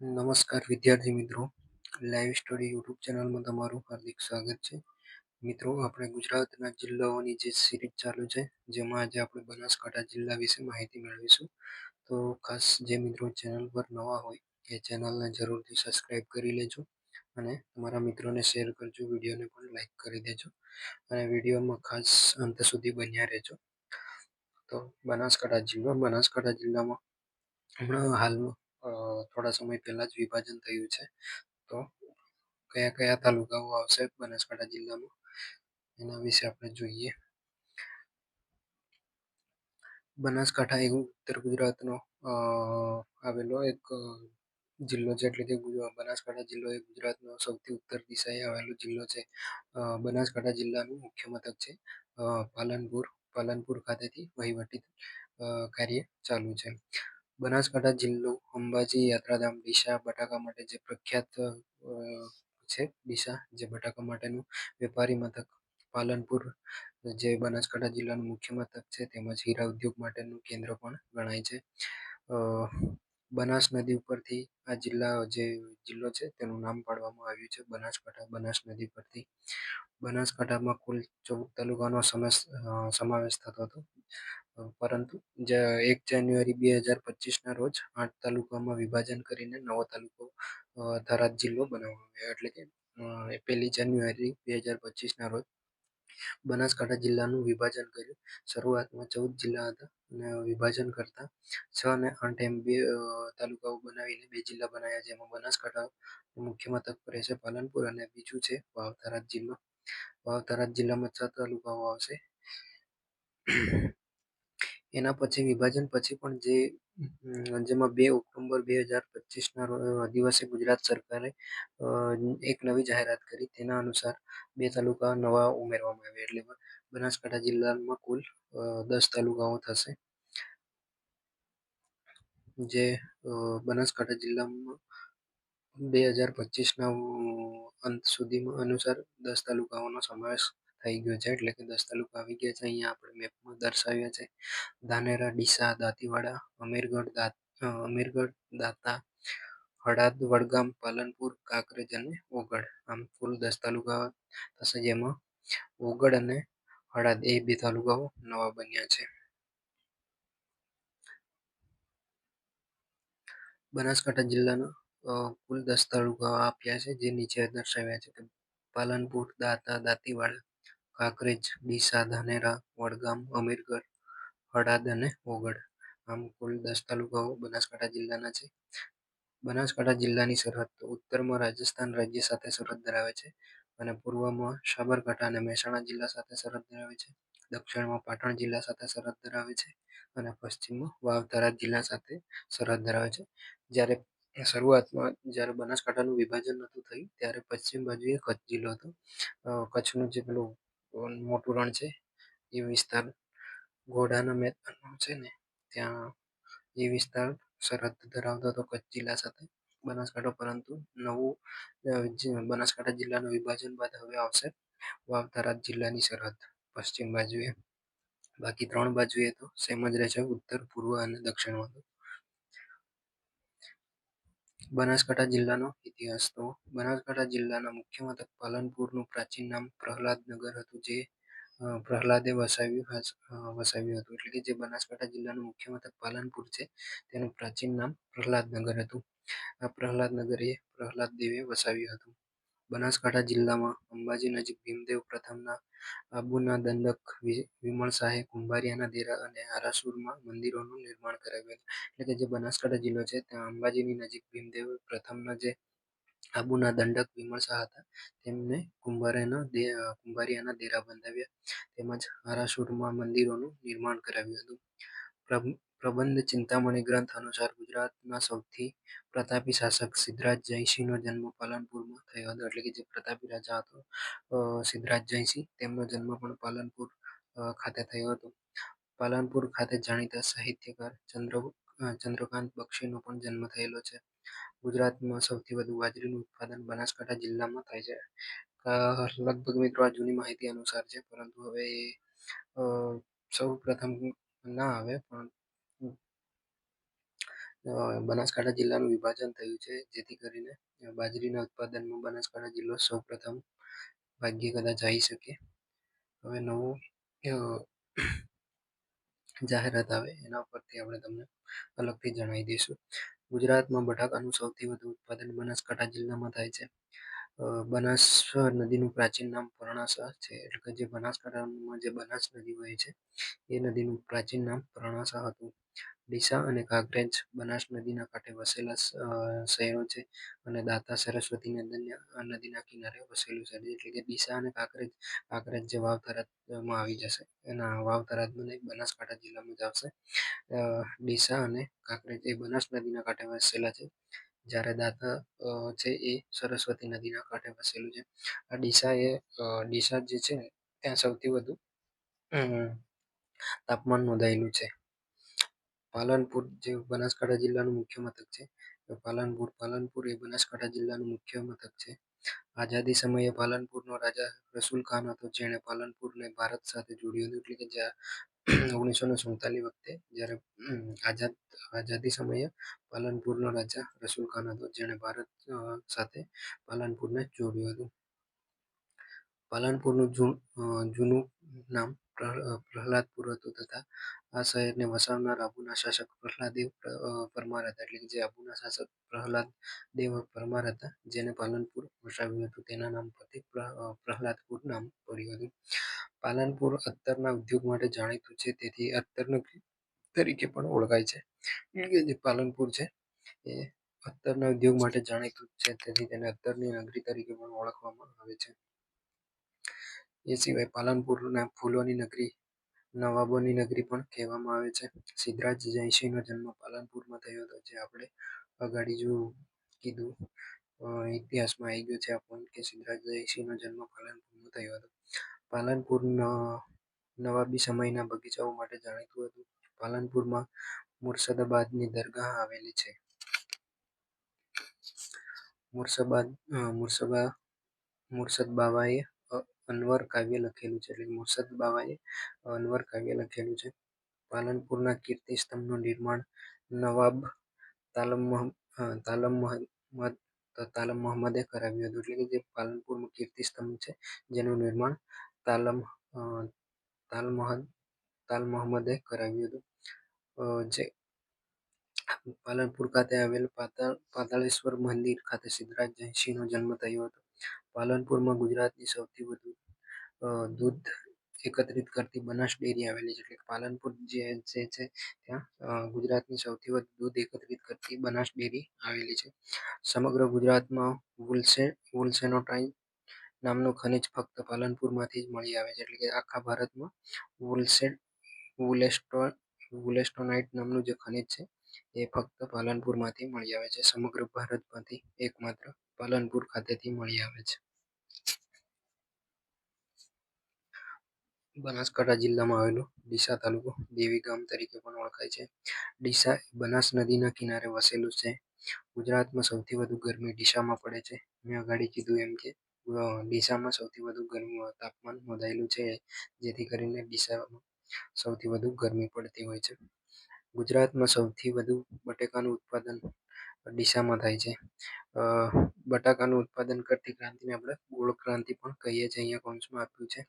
નમસ્કાર વિદ્યાર્થી મિત્રો. લાઈવ સ્ટડી યુટ્યુબ ચેનલમાં તમારું હાર્દિક સ્વાગત છે. મિત્રો, આપણે ગુજરાતના જિલ્લાઓની જે સિરીઝ ચાલુ છે, જેમાં આજે આપણે બનાસકાંઠા જિલ્લા વિશે માહિતી મેળવીશું. તો ખાસ જે મિત્રો ચેનલ પર નવા હોય, એ ચેનલને જરૂરથી સબસ્ક્રાઈબ કરી લેજો અને તમારા મિત્રોને શેર કરજો, વિડીયોને પણ લાઈક કરી દેજો અને વિડીયોમાં ખાસ અંત સુધી બન્યા રહેજો. તો બનાસકાંઠા જિલ્લો, બનાસકાંઠા જિલ્લામાં હમણાં હાલમાં થોડા સમય પહેલા જ વિભાજન થયું છે. તો કયા કયા તાલુકાઓ આવશે બનાસકાંઠા જિલ્લામાં? એના વિશે આપણે જોઈએ. બનાસકાંઠા એ ઉત્તર ગુજરાતનો આવેલો એક જિલ્લો છે. એટલે કે બનાસકાંઠા જિલ્લો એ ગુજરાતનો સૌથી ઉત્તર દિશાએ આવેલો જિલ્લો છે. બનાસકાંઠા જિલ્લાનું મુખ્ય મથક છે. પાલનપુર. પાલનપુર ખાતેથી વહીવટી કાર્ય ચાલુ છે. બનાસકાંઠા જિલ્લો અંબાજી યાત્રાધામ ડીસા બટાકા માટે જે પ્રખ્યાત છે ડીસા, જે બટાકા માટેનું વેપારી મથક, પાલનપુર, જે બનાસકાંઠા જિલ્લાનું મુખ્ય મથક છે, તેમજ હીરા ઉદ્યોગ માટેનું કેન્દ્ર પણ ગણાય છે. બનાસ નદી ઉપરથી આ જિલ્લા જે જિલ્લો છે તેનું નામ પાડવામાં આવ્યું છે બનાસકાંઠા, બનાસ નદી પરથી. બનાસકાંઠામાં કુલ ચૌદ તાલુકાનો સમાવેશ થતો હતો. પરંતુ એક જાન્યુઆરી બે હજાર પચીસના રોજ આઠ તાલુકામાં વિભાજન કરીને નવો તાલુકો થરાદ જિલ્લો બનાવવામાં આવ્યો. એટલે કે પહેલી જાન્યુઆરી બે હજાર પચીસના રોજ બનાસકાંઠા જિલ્લાનું વિભાજન કર્યું. શરૂઆતમાં ચૌદ જિલ્લા હતા અને વિભાજન કરતા છ અને આઠ એમ બે તાલુકાઓ બનાવીને બે જિલ્લા બનાવ્યા જેમાં બનાસકાંઠા મુખ્ય મથક પર છે પાલનપુર અને બીજું છે વાવ જિલ્લો. વાવ જિલ્લામાં છ તાલુકાઓ આવશે. એના પછી વિભાજન પછી પણ જે જેમાં બે ઓક્ટોબર બે હજાર પચીસના દિવસે ગુજરાત સરકારે એક નવી જાહેરાત કરી. તેના અનુસાર બે તાલુકા નવા ઉમેરવામાં આવ્યા. એટલે બનાસકાંઠા જિલ્લામાં કુલ દસ તાલુકાઓ થશે. જે બનાસકાંઠા જિલ્લામાં બે હજાર પચીસના અંત સુધીમાં અનુસાર દસ તાલુકાઓનો સમાવેશ થઈ ગયો છે એટલે કે દસ તાલુકા આવી ગયા છે. અહીંયા આપણે મેપમાં દર્શાવ્યા છે. ધાનેરા, ડીસા, દાંતીવાડા, અમીરગઢ, દાંત અમીરગઢ, દાતા, હળાદ, વડગામ, પાલનપુર, કાંકરેજ અને ઓગળ. આમ કુલ દસ તાલુકા થશે જેમાં ઓગળ અને હળાદ એ બે તાલુકાઓ નવા બન્યા છે. બનાસકાંઠા જિલ્લાના કુલ દસ તાલુકાઓ આપ્યા છે જે નીચે દર્શાવ્યા છે પાલનપુર, દાતા, દાંતીવાડા કાંકરેજ, ડીસા, ધાનેરા, વડગામ, અમીરગઢ, હળાદ અને ઓગળ આમ કુલ દસ તાલુકાઓ બનાસકાંઠા જિલ્લાના છે. બનાસકાંઠા જિલ્લાની સરહદ ઉત્તરમાં રાજસ્થાન રાજ્ય સાથે સરહદ ધરાવે છે અને પૂર્વમાં સાબરકાંઠા અને મહેસાણા જિલ્લા સાથે સરહદ ધરાવે છે. દક્ષિણમાં પાટણ જિલ્લા સાથે સરહદ ધરાવે છે અને પશ્ચિમમાં વાવધારા જિલ્લા સાથે સરહદ ધરાવે છે. જ્યારે શરૂઆતમાં જ્યારે બનાસકાંઠાનું વિભાજન નહોતું થયું ત્યારે પશ્ચિમ બાજુએ કચ્છ જિલ્લો હતો. કચ્છનું જે પેલું મોટું રણ છે. એ વિસ્તાર ઘોડાના મેદાન છે ને, ત્યાં એ વિસ્તાર સરહદ ધરાવતો હતો કચ્છ જિલ્લા સાથે. બનાસકાંઠા, પરંતુ નવું બનાસકાંઠા જિલ્લાનું વિભાજન બાદ હવે આવશે વાવ જિલ્લાની સરહદ પશ્ચિમ બાજુએ. બાકી ત્રણ બાજુએ તો સેમ જ રહેશે ઉત્તર, પૂર્વ અને દક્ષિણમાં બનાસકાંઠા જિલ્લાનો ઇતિહાસ તો બનાસકાંઠા જિલ્લાના મુખ્ય મથક પાલનપુરનું પ્રાચીન નામ પ્રહલાદનગર હતું જે પ્રહલાદે વસાવ્યું વસાવ્યું હતું. એટલે કે જે બનાસકાંઠા જિલ્લાનું મુખ્ય મથક પાલનપુર છે, તેનું પ્રાચીન નામ પ્રહલાદનગર હતું. આ પ્રહલાદનગર એ પ્રહલાદ દેવે વસાવ્યું હતું. બનાસકાંઠા જિલ્લામાં અંબાજી નજીક ભીમદેવ પ્રથમના આબુના દંડક વિમળ શાહે કુંભારિયાના દેરા અને આરાસુરમાં મંદિરોનું નિર્માણ કરાવ્યું એટલે કે જે બનાસકાંઠા જિલ્લો છે, ત્યાં અંબાજીની નજીક ભીમદેવ પ્રથમના જે આબુના દંડક વિમળ શાહ હતા, તેમને કુંભારિયાના કુંભારિયાના દેરા બંધાવ્યા. તેમજ આરાસુરમાં મંદિરોનું નિર્માણ કરાવ્યું હતું. પ્રબંધ, ચિંતામણી ગ્રંથ અનુસાર ગુજરાતના સૌથી પ્રતાપી શાસક સિદ્ધરાજ જયસિંહનો જન્મ પાલનપુરમાં થયો હતો. એટલે કે જે પ્રતાપી રાજા હતો સિદ્ધરાજ જયસિંહ, તેમનો જન્મ પણ પાલનપુર ખાતે થયો હતો. પાલનપુર ખાતે જાણીતા સાહિત્યકાર ચંદ્ર ચંદ્રકાંત બક્ષીનો પણ જન્મ થયેલો છે. ગુજરાતમાં સૌથી વધુ બાજરીનું ઉત્પાદન બનાસકાંઠા જિલ્લામાં થાય છે. લગભગ મિત્રો આ જૂની માહિતી અનુસાર છે, પરંતુ હવે સૌ પ્રથમ ના આવે, પણ બનાસકાંઠા જિલ્લાનું વિભાજન થયું છે. જેથી કરીને બાજરીના ઉત્પાદનમાં બનાસકાંઠા જિલ્લો સૌપ્રથમ ભાગ્યે કદાચ આવી શકે. હવે નવું જાહેરાત આવે, એના ઉપરથી આપણે તમને અલગથી જણાવી દઈશું. ગુજરાતમાં બટાકાનું સૌથી વધુ ઉત્પાદન બનાસકાંઠા જિલ્લામાં થાય છે. બનાસ નદીનું પ્રાચીન નામ પરણાસા છે, એટલે કે જે બનાસકાંઠામાં જે બનાસ નદી વહે છે, એ નદીનું પ્રાચીન નામ પરણાસા હતું. ડીસા અને કાંકરેજ બનાસ નદીના કાંઠે વસેલા શહેરો છે અને દાતા સરસ્વતી નદીના કિનારે વસેલું છે. એટલે કે ડીસા અને કાંકરેજ કાંકરેજ જે વાવથરામાં આવી જશે. એના વાવ નહીં, બનાસકાંઠા જિલ્લામાં જ આવશે. ડીસા અને કાંકરેજ એ બનાસ નદીના કાંઠે વસેલા છે. જ્યારે દાતા છે એ સરસ્વતી નદીના કાંઠે વસેલું છે. આ ડીસા એ ડીસા જે છે ત્યાં સૌથી વધુ તાપમાન નોંધાયેલું છે. પાલનપુર જે બનાસકાંઠા જિલ્લાનું મુખ્ય મથક છે પાલનપુર પાલનપુર એ બનાસકાંઠા જિલ્લાનું મુખ્ય મથક છે. આઝાદી સમયે પાલનપુરનો રાજા રસુલ ખાન હતો, જેણે પાલનપુરને ભારત સાથે જોડ્યું હતું. એટલે કે જ્યાં ઓગણીસો સુડતાલીસ વખતે જ્યારે આઝાદ, આઝાદી સમયે પાલનપુરનો રાજા રસુલ ખાન હતો, જેણે ભારત સાથે પાલનપુરને જોડ્યું હતું. પાલનપુરનું જૂનું નામ પ્રહલાદપુર હતું તથા આ શહેરને વસાવનાર આબુના શાસક પ્રહલાદેવ પરમાર હતા એટલે કે જે આબુના શાસક પ્રહલાદ દેવ પરમાર હતા, જેને પાલનપુર વસાવ્યું હતું. તેના નામ પરથી પ્રહલાદપુર નામ પડ્યું હતું. પાલનપુર અત્તરના ઉદ્યોગ માટે જાણીતું છે, તેથી અત્તરનું તરીકે પણ ઓળખાય છે. જે પાલનપુર છે, એ અત્તરના ઉદ્યોગ માટે જાણીતું છે, તેથી તેને અત્તરની નગરી તરીકે પણ ઓળખવામાં આવે છે. એ સિવાય પાલનપુરના ફૂલોની નગરી નવાબોની નગરી પણ કહેવામાં આવે છે. સિદ્ધરાજ જયસિંહનો જન્મ પાલનપુરમાં થયો હતો, જે આપણે અગાડી જો કીધું ઇતિહાસમાં આવી ગયો છે. આ પોઈન્ટ કે સિદ્ધરાજ જયસિંહનો જન્મ પાલનપુરમાં થયો હતો. પાલનપુર નવાબી સમયના બગીચાઓ માટે જાણીતું હતું. પાલનપુરમાં મુર્શદાબાદની દરગાહ આવેલી છે. મુર્શદાબાદ મુર્શબા મુર્શદ બાવાએ અનવર કાવ્ય લખેલું છે. એટલે મોસદ બાવાએ અનવર કાવ્ય લખેલું છે. પાલનપુરના કીર્તિ સ્તંભનું નિર્માણ નવાબ તાલમ તાલમ મહંમદ તાલમ મોહમ્મદે કરાવ્યું હતું. એટલે કે જે પાલનપુરમાં કીર્તિ સ્તંભ છે, જેનું નિર્માણ તાલમ તાલ મહદ, તાલ મોહમ્મદે કરાવ્યું હતું. જે પાલનપુર ખાતે આવેલ પાતાળેશ્વર મંદિર ખાતે સિદ્ધરાજ જયસિંહનો જન્મ થયો હતો. પાલનપુરમાં ગુજરાતની સૌથી વધુ દૂધ એકત્રિત કરતી બનાસ ડેરી આવેલી છે. એટલે પાલનપુર જે છે, ત્યાં ગુજરાતની સૌથી વધુ દૂધ એકત્રિત કરતી બનાસ ડેરી આવેલી છે. સમગ્ર ગુજરાતમાં વુલસે, વુલસેનોટાઈન નામનું ખનિજ ફક્ત પાલનપુરમાંથી જ મળી આવે છે. એટલે કે આખા ભારતમાં વુલસેડ વુલેસ્ટો વુલેસ્ટોનાઇટ નામનું જે ખનિજ છે, એ ફક્ત પાલનપુરમાંથી મળી આવે છે. સમગ્ર ભારતમાંથી એકમાત્ર પાલનપુર ખાતેથી મળી આવે છે. બનાસકાંઠા જિલ્લામાં આવેલો ડીસા તાલુકો, દેવી ગામ તરીકે પણ ઓળખાય છે. ડીસા બનાસ નદીના કિનારે વસેલું છે. ગુજરાતમાં સૌથી વધુ ગરમી ડીસામાં પડે છે. મેં અગાડી કીધું એમ કે ડીસામાં સૌથી વધુ ગરમી તાપમાન નોંધાયેલું છે, જેથી કરીને ડીસામાં સૌથી વધુ ગરમી પડતી હોય છે. ગુજરાતમાં સૌથી વધુ બટેકાનું ઉત્પાદન ડીસામાં થાય છે. બટાકાનું ઉત્પાદન કરતી ક્રાંતિને આપણે ગોળ ક્રાંતિ પણ કહીએ છીએ અહીંયા કૌંસમાં આપ્યું છે.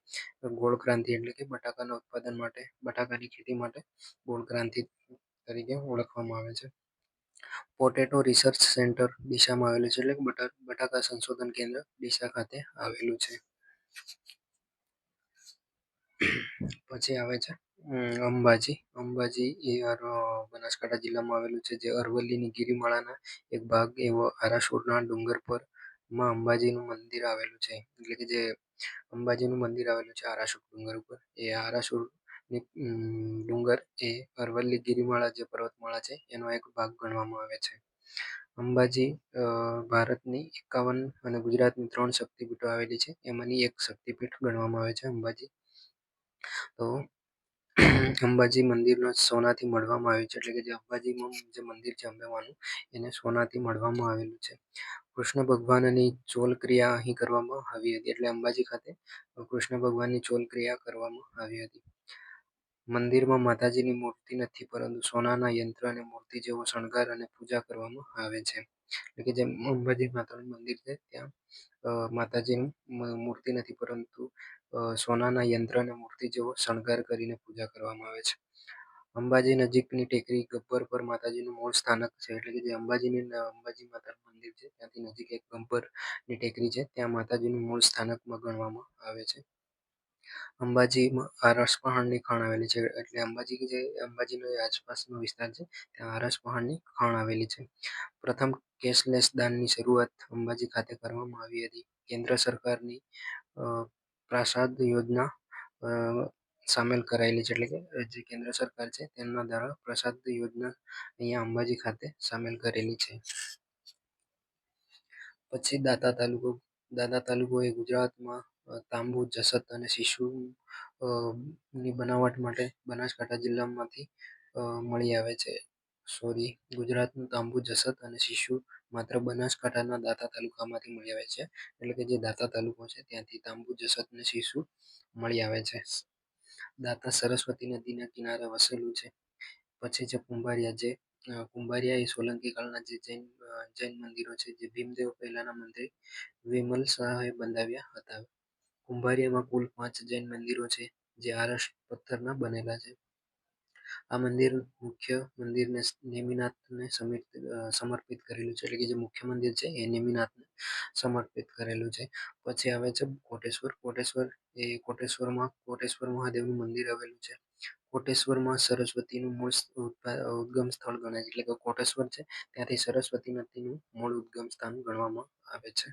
ગોળ ક્રાંતિ એટલે કે બટાકાના ઉત્પાદન માટે, બટાકાની ખેતી માટે ગોળ ક્રાંતિ તરીકે ઓળખવામાં આવે છે. પોટેટો રિસર્ચ સેન્ટર દિશામાં આવેલું છે એટલે બટાકા સંશોધન કેન્દ્ર દિશા ખાતે આવેલું છે. પછી આવે છે અંબાજી. અંબાજી એ બનાસકાંઠા જિલ્લામાં આવેલું છે, જે અરવલ્લીની ગિરિમાળાના એક ભાગ એવો આરાસુરના ડુંગર પરમાં અંબાજીનું મંદિર આવેલું છે. એટલે કે જે અંબાજીનું મંદિર આવેલું છે, આરાસુર ડુંગર ઉપર. એ આરાસુર ડુંગર એ અરવલ્લી ગિરિમાળા જે પર્વતમાળા છે, એનો એક ભાગ ગણવામાં આવે છે. અંબાજી ભારતની એકાવન અને ગુજરાતની ત્રણ શક્તિપીઠો આવેલી છે. એમાંની એક શક્તિપીઠ ગણવામાં આવે છે અંબાજી. તો અંબાજી મંદિરનો સોનાથી મઢવામાં આવ્યું છે. એટલે કે જે અંબાજીમાં જે મંદિર છે અંબેમાનું, એને સોનાથી મઢવામાં આવેલું છે. કૃષ્ણ ભગવાનની ચોલ ક્રિયા અહીં કરવામાં આવી હતી. એટલે અંબાજી ખાતે કૃષ્ણ ભગવાનની ચોલ ક્રિયા કરવામાં આવી હતી. મંદિરમાં માતાજીની મૂર્તિ નથી, પરંતુ સોનાના યંત્ર અને મૂર્તિ જેવો શણગાર અને પૂજા કરવામાં આવે છે. એટલે કે જે અંબાજી માતાનું મંદિર છે, ત્યાં માતાજીની મૂર્તિ નથી, પરંતુ સોનાના યંત્ર અને મૂર્તિ જેવો શણગાર કરીને પૂજા કરવામાં આવે છે. અંબાજી નજીકની ટેકરી ગબ્બર પર માતાજીનું મૂળ સ્થાનક છે, એટલે કે જે અંબાજીની અંબાજી માતાનું મંદિર છે, ત્યાંથી નજીક એક ગબ્બરની ટેકરી છે, ત્યાં માતાજીનું મૂળ સ્થાનકમાં ગણવામાં આવે છે. અંબાજીમાં આરસ પહાણની ખાણ આવેલી છે, એટલે અંબાજી જે અંબાજીનો આસપાસનો વિસ્તાર છે, ત્યાં આરસ પહાણની ખાણ આવેલી છે. પ્રથમ કેશલેસ દાનની શરૂઆત અંબાજી ખાતે કરવામાં આવી હતી. કેન્દ્ર સરકારની પ્રાસાદ યોજના સામેલ કરાયેલી છે. એટલે કે જે કેન્દ્ર સરકાર છે, તેમના દ્વારા પ્રસાદ યોજના અહીંયા અંબાજી ખાતે સામેલ કરેલી છે. પછી દાતા તાલુકો દાદા તાલુકો એ ગુજરાતમાં તાંબુ, જસત અને શિશુ ની બનાવટ માટે બનાસકાંઠા જિલ્લામાંથી મળી આવે છે. સોરી, ગુજરાતનું તાંબુ, જસત અને શિશુ માત્ર બનાસકાંઠાના દાતા તાલુકામાંથી મળી આવે છે. એટલે કે જે દાતા તાલુકો છે, ત્યાંથી તાંબુ જસત અને શિશુ મળી આવે છે. દાતા સરસ્વતી નદીના કિનારે વસેલું છે. પછી છે કુંભારિયા, જે કુંભારિયા એ સોલંકી કાળના જે જૈન જૈન મંદિરો છે, જે ભીમદેવ પહેલાના મંદિર વિમલ શાહે બંધાવ્યા હતા. કુંભારિયામાં કુલ પાંચ જૈન મંદિરો છે, જે આરસ પથ્થરના બનેલા છે. આ મંદિર મુખ્ય મંદિરને નેમિનાથને સમર્પિત કરેલું છે. એટલે કે જે મુખ્ય મંદિર છે એ નેમિનાથને સમર્પિત કરેલું છે. પછી આવે છે કોટેશ્વર. કોટેશ્વર એ કોટેશ્વરમાં, કોટેશ્વર મહાદેવનું મંદિર આવેલું છે. કોટેશ્વરમાં સરસ્વતીનું મૂળ ઉદ્ગમ સ્થળ ગણાય છે. એટલે કે કોટેશ્વર છે, ત્યાંથી સરસ્વતી નદીનું મૂળ ઉદ્ગમ સ્થાન ગણવામાં આવે છે.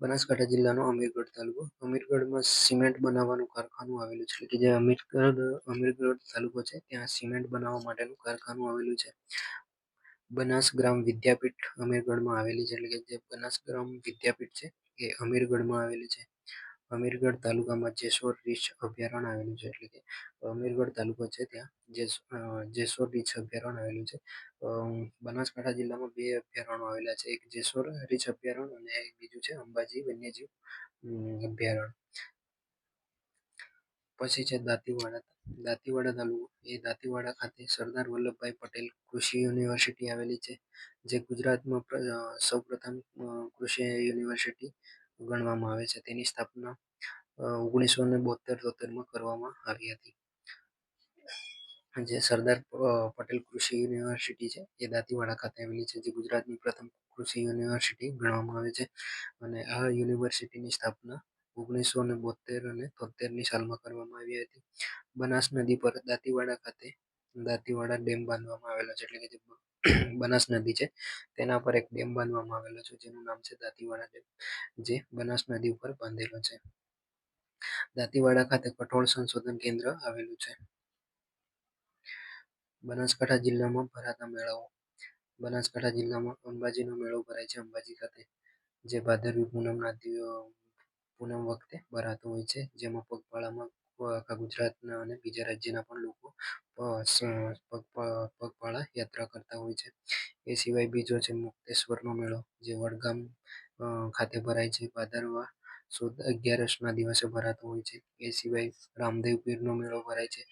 બનાસકાંઠા જિલ્લાનો અમીરગઢ તાલુકો. અમીરગઢમાં સિમેન્ટ બનાવવાનું કારખાનું આવેલું છે. કે જે અમીરગઢ અમીરગઢ તાલુકો છે, ત્યાં સિમેન્ટ બનાવવા માટેનું કારખાનું આવેલું છે. બનાસ ગ્રામ વિદ્યાપીઠ અમીરગઢમાં આવેલી છે. એટલે કે જે બનાસ ગ્રામ વિદ્યાપીઠ છે, એ અમીરગઢમાં આવેલી છે. અમીરગઢ તાલુકામાં જેસોર રીછ અભયારણ્ય આવેલું છે, એટલે કે અમીરગઢ તાલુકો છે ત્યાં જેસોર રીછ અભયારણ્ય આવેલું છે. બનાસકાંઠા જિલ્લામાં બે અભયારણ્યો આવેલા છે, એક જેસોર રીછ અભયારણ્ય અને એક બીજું છે અંબાજી વન્યજીવ અભયારણ્ય. પછી છે દાંતીવાડા દાંતીવાડા તાલુકો, એ દાંતીવાડા ખાતે સરદાર વલ્લભભાઈ પટેલ કૃષિ યુનિવર્સિટી આવેલી છે, જે ગુજરાતમાં સૌપ્રથમ કૃષિ યુનિવર્સિટી ગણવામાં આવે છે. તેની સ્થાપના ઓગણીસો ને બોતેર તોતેરમાં કરવામાં આવી હતી. જે સરદાર પટેલ કૃષિ યુનિવર્સિટી છે, એ દાંતીવાડા ખાતે આવેલી છે, જે ગુજરાતની પ્રથમ કૃષિ યુનિવર્સિટી ગણવામાં આવે છે. અને આ યુનિવર્સિટીની સ્થાપના ઓગણીસો ને બોતેર અને તોતેરની સાલમાં કરવામાં આવી હતી. બનાસ નદી પર દાંતીવાડા ખાતે દાંતીવાડા ડેમ બાંધવામાં આવેલો છે, એટલે કે જે બનાસ નદી છે. તેના પર એક ડેમ બાંધવામાં આવેલો છે, જેનું નામ છે દાંતીવાડા ડેમ, જે બનાસ નદી ઉપર બાંધેલો છે. દાંતીવાડા ખાતે કઠોળ સંશોધન કેન્દ્ર આવેલું છે. બનાસકાંઠા જિલ્લામાં ભરાતા મેળાઓ, બનાસકાંઠા જિલ્લામાં અંબાજીનો મેળો ભરાય છે, અંબાજી ખાતે, જે ભાદરવી પૂનમના પૂનમ વખતે ભરાતો હોય છે. જેમાં પગપાળામાં આખા ગુજરાતના અને બીજા રાજ્યના પણ લોકો પગપાળા યાત્રા કરતા હોય છે. એ સિવાય બીજો છે મુક્તેશ્વરનો મેળો, જે વડગામ ખાતે ભરાય છે. ભાદરવા સુદ અગિયારસના દિવસે ભરાતો હોય છે. એ સિવાય રામદેવ પીરનો મેળો ભરાય છે.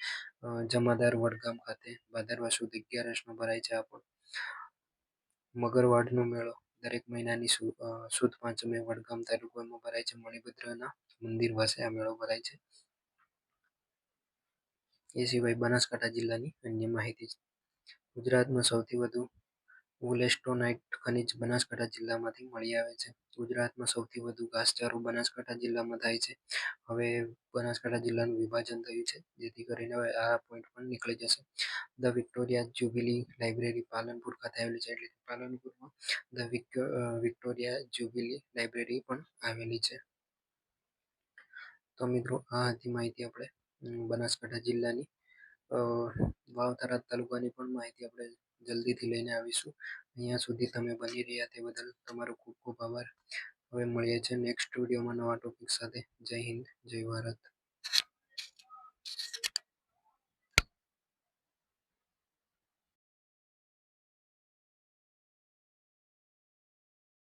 જમાદાર વડગામ ખાતે ભાદરવા સુદ અગિયારસનો ભરાય છે આ પણ મગરવાડનો મેળો દરેક મહિનાની સુદ પાંચમે વડગામ તાલુકામાં ભરાય છે. મણિભદ્રના મંદિર પાસે આ મેળો ભરાય છે. એ સિવાય બનાસકાંઠા જિલ્લાની અન્ય માહિતી છે. ગુજરાતમાં સૌથી વધુ વુલેસ્ટોનાઇટ ખનિજ બનાસકાંઠા જિલ્લામાંથી મળી આવે છે. ગુજરાતમાં સૌથી વધુ ઘાસચારો બનાસકાંઠા જિલ્લામાં થાય છે. હવે બનાસકાંઠા જિલ્લાનું વિભાજન થયું છે, જેથી કરીને હવે આ પોઈન્ટ પણ નીકળી જશે. The Victoria Jubilee Library Palanpur ખાતે આવેલી છે, એટલે પાલનપુરમાં ધ વિક્ટોરિયા જ્યુબિલી લાઇબ્રેરી પણ આવેલી છે. તો મિત્રો, આ હતી માહિતી આપણે બનાસકાંઠા જિલ્લાની. વાવથરા તાલુકાની પણ માહિતી આપણે જલ્દીથી લઈને આવીશું. અહીંયા સુધી તમે બની રહ્યા તે બદલ તમારો ખૂબ ખૂબ આભાર. હવે મળીએ છીએ નેક્સ્ટ વિડીયોમાં નવા ટોપિક સાથે. જય હિન્દ, જય ભારત.